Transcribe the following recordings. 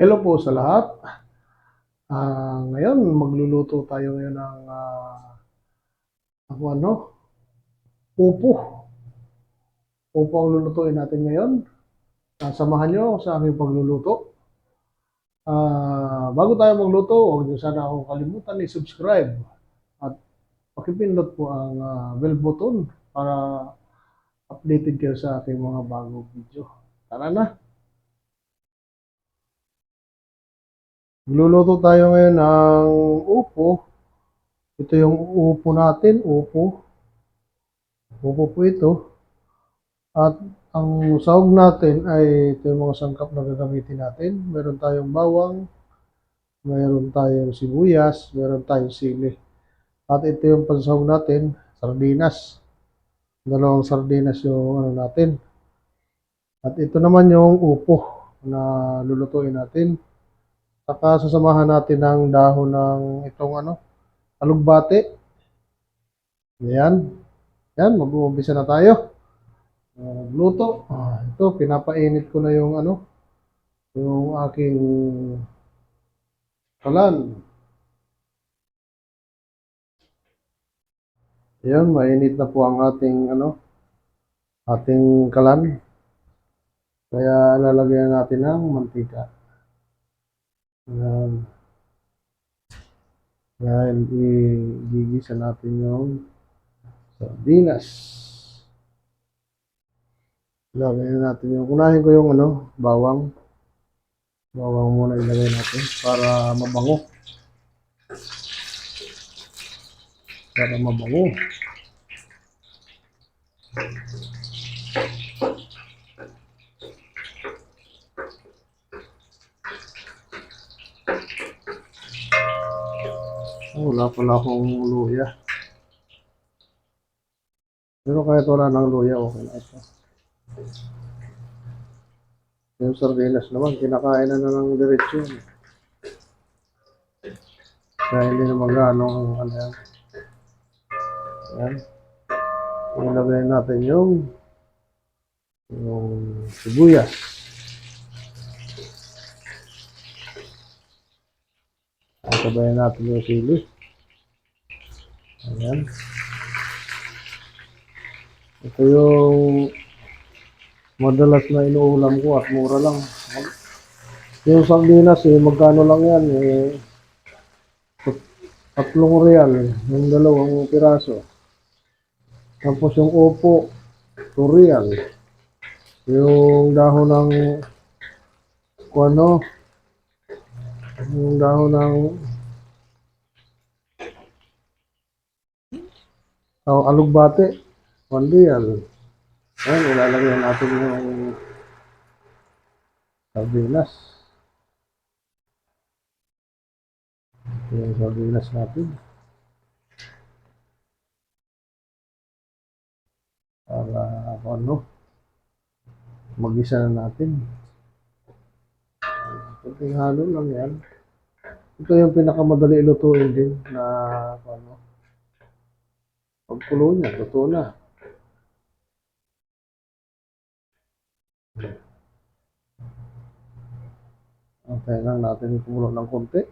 Hello po sa lahat. Ah, ngayon, magluluto tayo ngayon ng ang ano? Upo. Upo ang lulutuin natin ngayon. Ah, samahan nyo sa aking pagluluto. Ah, bago tayo magluto, huwag niyo sana akong kalimutan i-subscribe at pakipindot po ang ah, bell button para updated kayo sa ating mga bagong video. Tara na! Magluluto tayo ngayon ng upo. Ito yung upo natin, upo. Upo po ito. At ang sahog natin ay ito yung mga sangkap na gagamitin natin. Meron tayong bawang, meron tayong sibuyas, meron tayong sili. At ito yung pansahog natin, sardinas. Dalawang sardinas yung ano natin. At ito naman yung upo na lulutuin natin. Saka sasamahan natin ng dahon ng itong ano, alugbate. Ayan. Ayan, mag-uumpisa na tayo. Uh, luto. Ah, ito, pinapainit ko na yung ano, yung aking kalan. Ayan, mainit na po ang ating ano, ating kalan. Kaya lalagyan natin ng mantika. Ayan. Dahil igigisa natin yung sardinas. Ilagay natin yung, unahin ko yung ano, bawang. Bawang muna ilagay natin para mabango. Para mabango. Oh, wala pala akong luya. Pero kahit wala ng luya, okay na ito. Yung sardinas naman, kinakain na na ng diretsyo. Kaya hindi naman gano'ng ano yan. Yan. Ilagay natin yung yung sibuyas. Sabayan natin yung sili. Ayan. Ito yung madalas na inuulam ko at mura lang. Yung sardinas eh, magkano lang yan eh. tat- Tatlong real, yung dalawang piraso. Tapos yung upo, 2 real. Yung dahon ng kung ano, yung dahon ng oh, alugbate, 1 real. Ayan, ilalagay natin yung sardinas. Ito yung sardinas natin. Para ano, mag-isa na natin. Kunting halo lang yan. Ito yung pinakamadali lutuin din na ano. Pagkulo niya, luto na. Okay lang natin kumulo ng konti.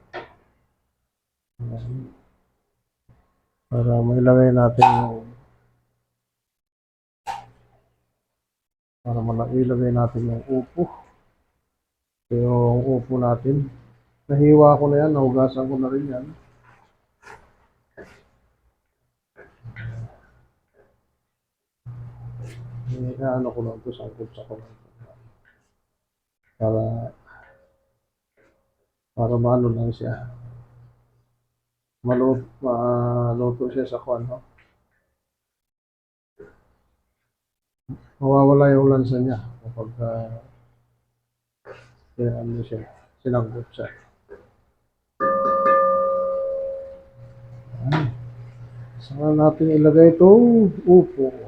Ayan. Para mailagay natin yung para mailagay natin yung upo. Yung upo natin. Nahiwa ko na yan, nahugasan ko na rin yan. Eh, ano ko lang ito, sangkot sa ko lang. Para para maano lang siya. Maluto, maluto siya sa kwan, no? Mawawala yung lansa niya kapag uh, kaya ano siya, sinangkot siya. Saka natin ilagay itong upo.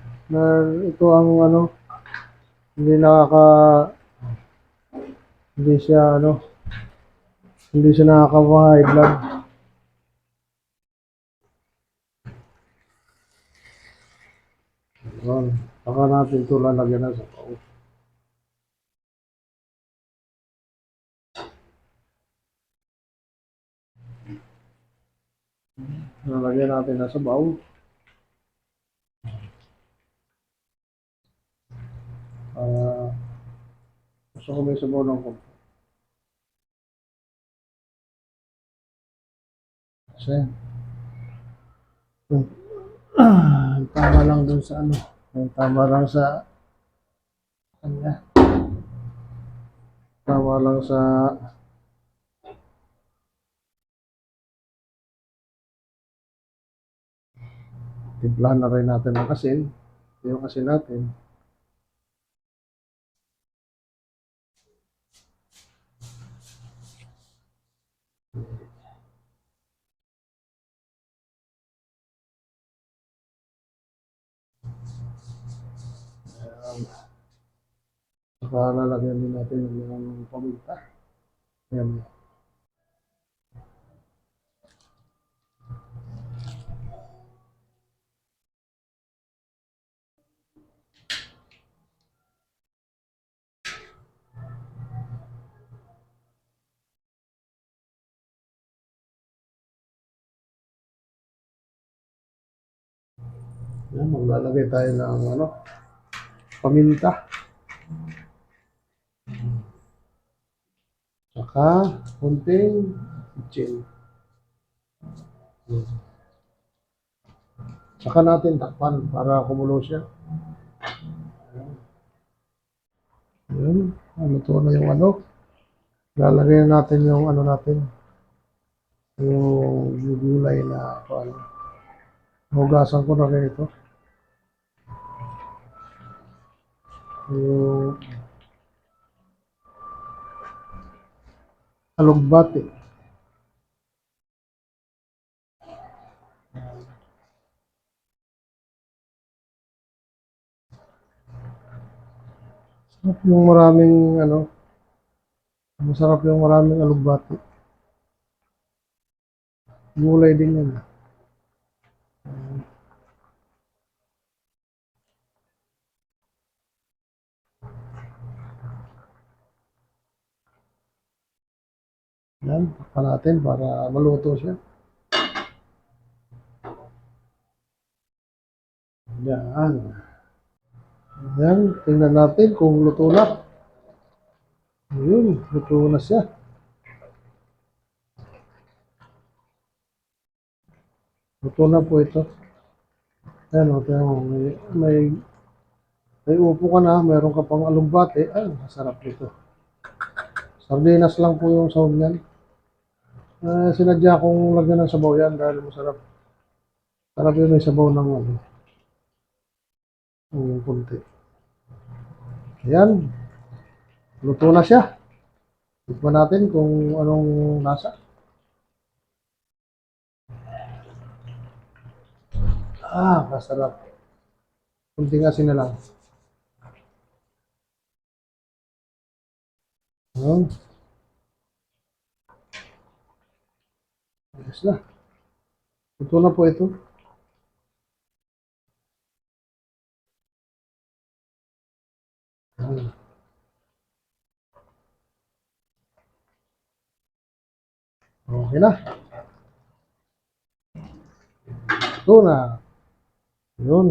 na ito ang ano hindi nakaka hindi siya ano hindi siya nakaka-high blood. Ayan. Saka natin ito lalagyan ng sabaw. Lalagyan natin ng sabaw. Ah, gusto ko may sabaw ng konti. Kasi, yung, ah, tama lang dun sa ano, yung tama lang sa, kanya, tama lang sa, timplahan na rin natin ng asin, yung asin natin, Saka lalagyan din natin yung paminta. Ayan. Ayan, maglalagay tayo ng ano, paminta. Saka, kunting kitchen. Saka natin takpan para kumulo siya. Ayan, ano to na yung ano. Lalagay natin yung ano natin. Yung gulay na ano. Hugasan ko na rin ito. Yung alugbati. Sarap yung maraming ano, masarap yung maraming alugbati. Gulay din yan. Yan, takpan natin para maluto siya. Yan. Yan, tingnan natin kung luto na. Ayun, luto na siya. Luto na po ito. Yan, o, tingnan mo, may, may, may upo ka na, meron ka pang alugbate. Ay, masarap nito. Sardinas lang po yung sahog niyan. Eh, sinadya kong lagyan ng sabaw yan dahil masarap. Sarap yun may sabaw ng ano. Yung kunti. Ayan. Luto na siya. Tikman natin kung anong lasa. Ah, masarap. Kunting asin na lang. Ayan. Ayos na. Luto na po ito. Ayan. Okay na. Ito na. Yun.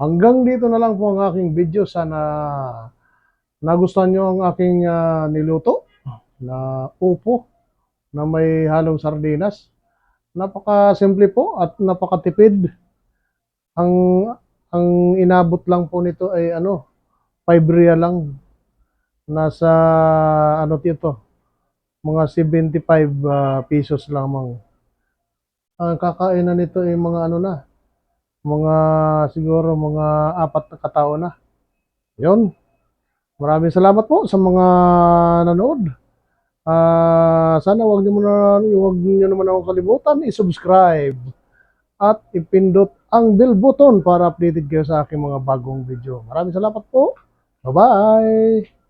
Hanggang dito na lang po ang aking video. Sana nagustuhan nyo ang aking ah, niluto na upo na may halong sardinas. Napaka-simple po at napakatipid. Ang ang inabot lang po nito ay ano, 5 real lang. Nasa ano dito, mga 75 ah, pesos lamang. Ang kakainan nito ay mga ano na, mga siguro mga apat na katao na. Yun. Maraming salamat po sa mga nanood. Ah, sana wag niyo muna wag niyo naman akong kalimutan i-subscribe at ipindot ang bell button para updated kayo sa aking mga bagong video. Maraming salamat po. Bye-bye.